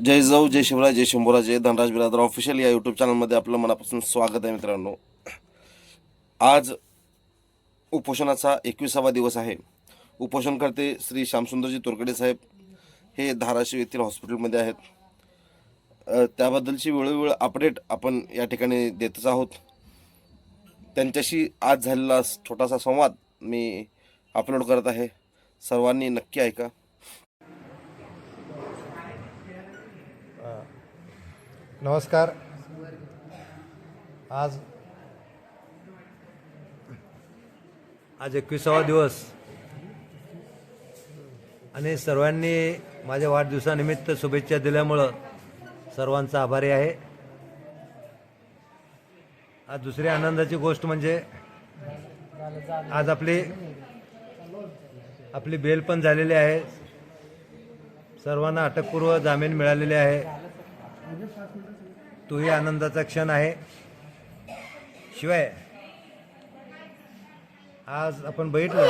जय जाऊ जय शिवराय जय शंभूराज जय धनराज बिरादर ऑफिशियल या यूट्यूब चॅनलमध्ये आपलं मनापासून स्वागत आहे मित्रांनो. आज उपोषणाचा एकविसावा दिवस आहे. उपोषणकर्ते श्री श्यामसुंदरजी तोरकडे साहेब. हे धाराशिव येथील हॉस्पिटलमध्ये आहेत. त्याबद्दलची वेळोवेळ अपडेट आपण या ठिकाणी देतच आहोत. त्यांच्याशी आज झालेला छोटासा संवाद मी अपलोड करत आहे. सर्वांनी नक्की ऐका. नमस्कार. आज आज एकविसावा दिवस. आणि सर्वांनी माझ्या वाढदिवसानिमित्त शुभेच्छा दिल्यामुळं सर्वांचा आभारी आहे. आज दुसरी आनंदाची गोष्ट म्हणजे आज आपली आपली बेल पण झालेली आहे. सर्वांना अटकपूर्व जामीन मिळालेले आहे. तोही आनंदाचा क्षण आहे. शिवाय आज आपण बघितलं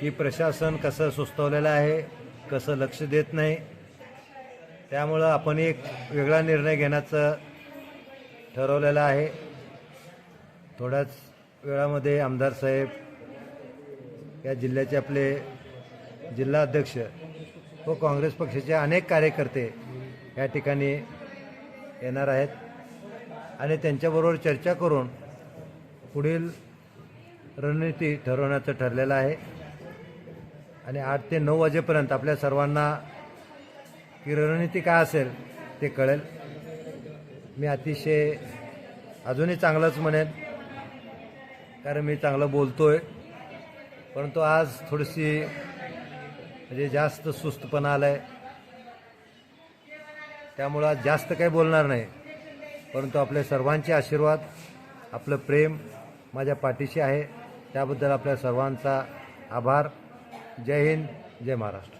की प्रशासन कसं सुस्तवलेलं आहे कसं लक्ष देत नाही. त्यामुळं आपण एक वेगळा निर्णय घेण्याचं ठरवलेलं आहे. थोड्याच वेळामध्ये आमदार साहेब या जिल्ह्याचे आपले जिल्हा अध्यक्ष व काँग्रेस पक्षाचे अनेक कार्यकर्ते या ठिकाणी येणार आहेत. आणि त्यांच्याबरोबर चर्चा करून पुढील रणनीती ठरवण्याचं ठरलेलं आहे. आणि आठ ते नऊ वाजेपर्यंत आपल्या सर्वांना की रणनीती काय असेल ते कळेल. मी अतिशय अजूनही चांगलंच म्हणेन कारण मी चांगलं बोलतो आहे परंतु आज थोडीशी म्हणजे जास्त सुस्तपणा आलं आहे त्यामुळं आज जास्त काही बोलणार नाही. परंतु आपल्या सर्वांचे आशीर्वाद आपलं प्रेम माझ्या पाठीशी आहे. त्याबद्दल आपल्या सर्वांचा आभार. जय हिंद जय महाराष्ट्र.